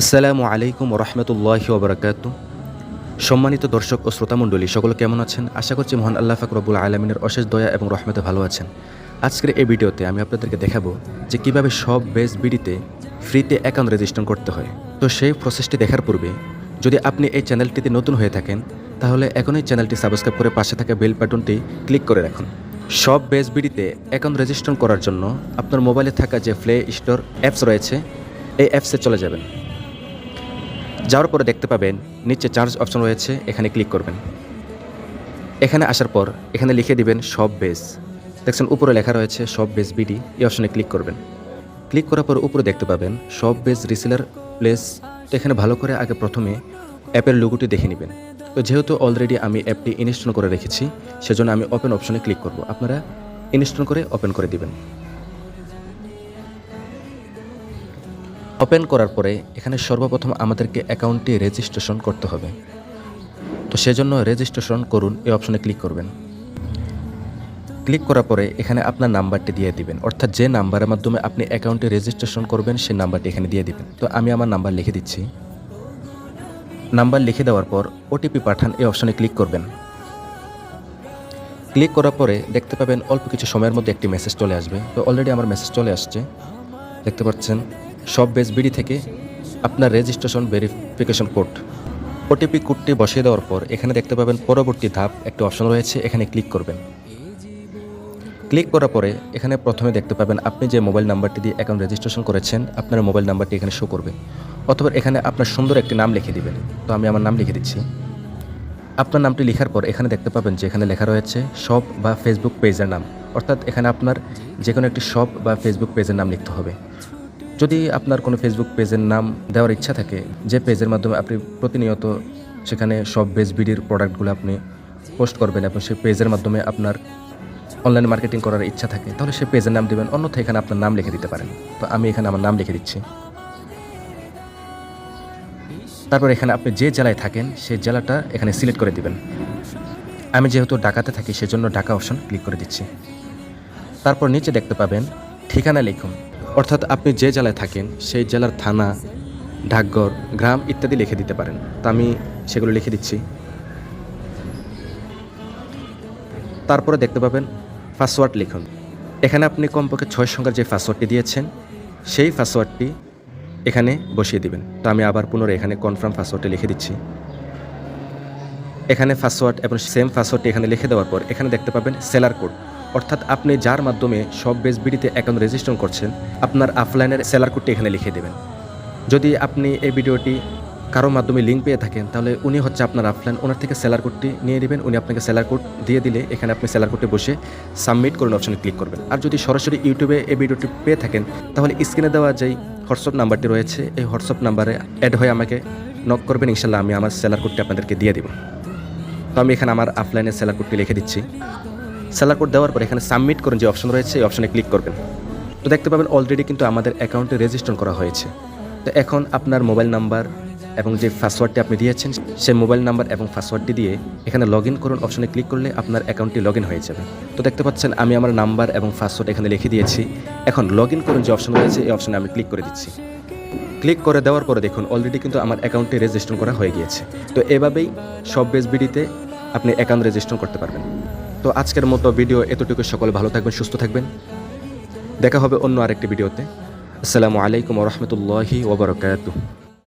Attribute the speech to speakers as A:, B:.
A: আসসালামু আলাইকুম রহমতুল্লাহি ওবরাকাত সম্মানিত দর্শক ও শ্রোতামণ্ডলী সকলে কেমন আছেন? আশা করছি মহান আল্লাহ ফাকরবুল আলমিনের অশেষ দয়া এবং রহমতে ভালো আছেন। আজকের এই ভিডিওতে আমি আপনাদেরকে দেখাবো যে কীভাবে সব বেস বিডিতে ফ্রিতে অ্যাকাউন্ট রেজিস্ট্রেশন করতে হয়। তো সেই প্রসেসটি দেখার পূর্বে, যদি আপনি এই চ্যানেলটিতে নতুন হয়ে থাকেন, তাহলে এখনই চ্যানেলটি সাবস্ক্রাইব করে পাশে থাকা বেল বাটনটি ক্লিক করে রাখুন। সব বেস বিডিতে অ্যাকাউন্ট রেজিস্ট্রেশন করার জন্য আপনার মোবাইলে থাকা যে প্লে স্টোর অ্যাপস রয়েছে, এই অ্যাপসে চলে যাবেন। যাওয়ার পরে দেখতে পাবেন, নিচে চার্জ অপশন রয়েছে, এখানে ক্লিক করবেন। এখানে আসার পর, এখানে লিখে দিবেন সব বেস দেখছেন, উপরে লেখা রয়েছে সব বেস বিডি এই অপশনে ক্লিক করবেন। ক্লিক করার পর উপরে দেখতে পাবেন সব বেস রিসেলার প্লেস তো এখানে ভালো করে আগে প্রথমে অ্যাপের লোগোটি দেখে নেবেন। তো যেহেতু অলরেডি আমি অ্যাপটি ইনস্টল করে রেখেছি, সেজন্য আমি ওপেন অপশনে ক্লিক করব। আপনারা ইনস্টল করে ওপেন করে দিবেন। ওপেন করার পরে এখানে সর্বপ্রথম আমাদেরকে অ্যাকাউন্টটি রেজিস্ট্রেশন করতে হবে। তো সেজন্য রেজিস্ট্রেশন করুন, এই অপশনে ক্লিক করবেন। ক্লিক করার পরে এখানে আপনার নাম্বারটি দিয়ে দিবেন। অর্থাৎ যে নাম্বারের মাধ্যমে আপনি অ্যাকাউন্টে রেজিস্ট্রেশন করবেন, সেই নাম্বারটি এখানে দিয়ে দিবেন। তো আমি আমার নাম্বার লিখে দিচ্ছি। নাম্বার লিখে দেওয়ার পর ওটিপি পাঠান, এই অপশনে ক্লিক করবেন। ক্লিক করার পরে দেখতে পাবেন অল্প কিছু সময়ের মধ্যে একটি মেসেজ চলে আসবে। তো অলরেডি আমার মেসেজ চলে আসছে। দেখতে পাচ্ছেন? সব বেস বিডি থেকে আপনার রেজিস্ট্রেশন ভেরিফিকেশন কোড। ওটিপি কোডটি বসিয়ে দেওয়ার পর এখানে দেখতে পাবেন পরবর্তী ধাপ, একটি অপশন রয়েছে, এখানে ক্লিক করবেন। ক্লিক করার পরে এখানে প্রথমে দেখতে পাবেন আপনি যে মোবাইল নাম্বারটি দিয়ে অ্যাকাউন্ট রেজিস্ট্রেশন করেছেন, আপনার মোবাইল নাম্বারটি এখানে শো করবে। অথবা এখানে আপনার সুন্দর একটি নাম লিখে দিবেন। তো আমি আমার নাম লিখে দিচ্ছি। আপনার নামটি লেখার পর এখানে দেখতে পাবেন যে এখানে লেখা রয়েছে শপ বা ফেসবুক পেজের নাম। অর্থাৎ এখানে আপনার যে কোনো একটি শপ বা ফেসবুক পেজের নাম লিখতে হবে। যদি আপনার কোনো ফেসবুক পেজের নাম দেওয়ার ইচ্ছা থাকে, যে পেজের মাধ্যমে আপনি প্রতিনিয়ত সেখানে সব বেস বিডির প্রোডাক্টগুলো আপনি পোস্ট করবেন এবং সেই পেজের মাধ্যমে আপনার অনলাইন মার্কেটিং করার ইচ্ছা থাকে, তাহলে সেই পেজের নাম দেবেন অন্যথা এখানে আপনার নাম লিখে দিতে পারেন। তো আমি এখানে আমার নাম লিখে দিচ্ছি। তারপর এখানে আপনি যে জেলায় থাকেন, সেই জেলাটা এখানে সিলেক্ট করে দিবেন। আমি যেহেতু ঢাকাতে থাকি, সেজন্য ঢাকা অপশন ক্লিক করে দিচ্ছি। তারপর নিচে দেখতে পাবেন ঠিকানা লিখুন। অর্থাৎ আপনি যে জেলায় থাকেন, সেই জেলার থানা ডাকঘর গ্রাম ইত্যাদি লিখে দিতে পারেন। তো আমি সেগুলো লিখে দিচ্ছি। তারপরে দেখতে পাবেন পাসওয়ার্ড লিখুন। এখানে আপনি কমপক্ষে ছয় সংখ্যার যে পাসওয়ার্ডটি দিয়েছেন, সেই পাসওয়ার্ডটি এখানে বসিয়ে দিবেন। তো আমি আবার পুনরায় এখানে কনফার্ম পাসওয়ার্ডটি লিখে দিচ্ছি। এখানে পাসওয়ার্ড এবং সেম পাসওয়ার্ডটি এখানে লিখে দেওয়ার পর এখানে দেখতে পাবেন সেলার কোড অর্থাৎ আপনি যার মাধ্যমে সব বেস বিডিতে অ্যাকাউন্ট রেজিস্ট্রেশন করছেন, আপনার অফলাইনের সেলার কোডটি এখানে লিখে দেবেন। যদি আপনি এই ভিডিওটি কারও মাধ্যমে লিঙ্ক পেয়ে থাকেন, তাহলে উনি হচ্ছে আপনার অফলাইন ওনার থেকে সেলার কোডটি নিয়ে নেবেন। উনি আপনাকে সেলার কোড দিয়ে দিলে এখানে আপনি সেলার কোডে বসে সাবমিট করুন অপশনে ক্লিক করবেন। আর যদি সরাসরি ইউটিউবে এই ভিডিওটি পেয়ে থাকেন, তাহলে স্ক্রিনে দেওয়া যেই হোয়াটসঅ্যাপ নাম্বারটি রয়েছে, এই হোয়াটসঅ্যাপ নাম্বারে অ্যাড হয়ে আমাকে নক করবেন। ইনশাল্লাহ আমি আমার সেলার কোডটি আপনাদেরকে দিয়ে দেবো। তো আমি এখানে আমার অফলাইনে সেলার কোডটি লিখে দিচ্ছি। সেলার কোড দেওয়ার পর এখানে সাবমিট করুন যে অপশন রয়েছে, এই অপশনে ক্লিক করবেন। তো দেখতে পাবেন অলরেডি কিন্তু আমাদের অ্যাকাউন্টে রেজিস্ট্রেশন করা হয়েছে। তো এখন আপনার মোবাইল নাম্বার এবং যে পাসওয়ার্ডটি আপনি দিয়েছেন, সেই মোবাইল নাম্বার এবং পাসওয়ার্ডটি দিয়ে এখানে লগ ইন করুন অপশনে ক্লিক করলে আপনার অ্যাকাউন্টটি লগ ইন হয়ে যাবে। তো দেখতে পাচ্ছেন আমি আমার নাম্বার এবং পাসওয়ার্ড এখানে লিখে দিয়েছি। এখন লগ ইন করুন যে অপশন রয়েছে, এই অপশনে আমি ক্লিক করে দিচ্ছি। ক্লিক করে দেওয়ার পরে দেখুন অলরেডি কিন্তু আমার অ্যাকাউন্টে রেজিস্ট্রেশন করা হয়ে গিয়েছে। তো এভাবেই সব বেস বিডিতে আপনি অ্যাকাউন্ট রেজিস্ট্রেশন করতে পারবেন। তো আজকের মতো ভিডিও এতটুকু। সকলে ভালো থাকবেন, সুস্থ থাকবেন। দেখা হবে অন্য আরেকটি ভিডিওতে। আসসালামু আলাইকুম রহমতুল্লাহি ওবরকাত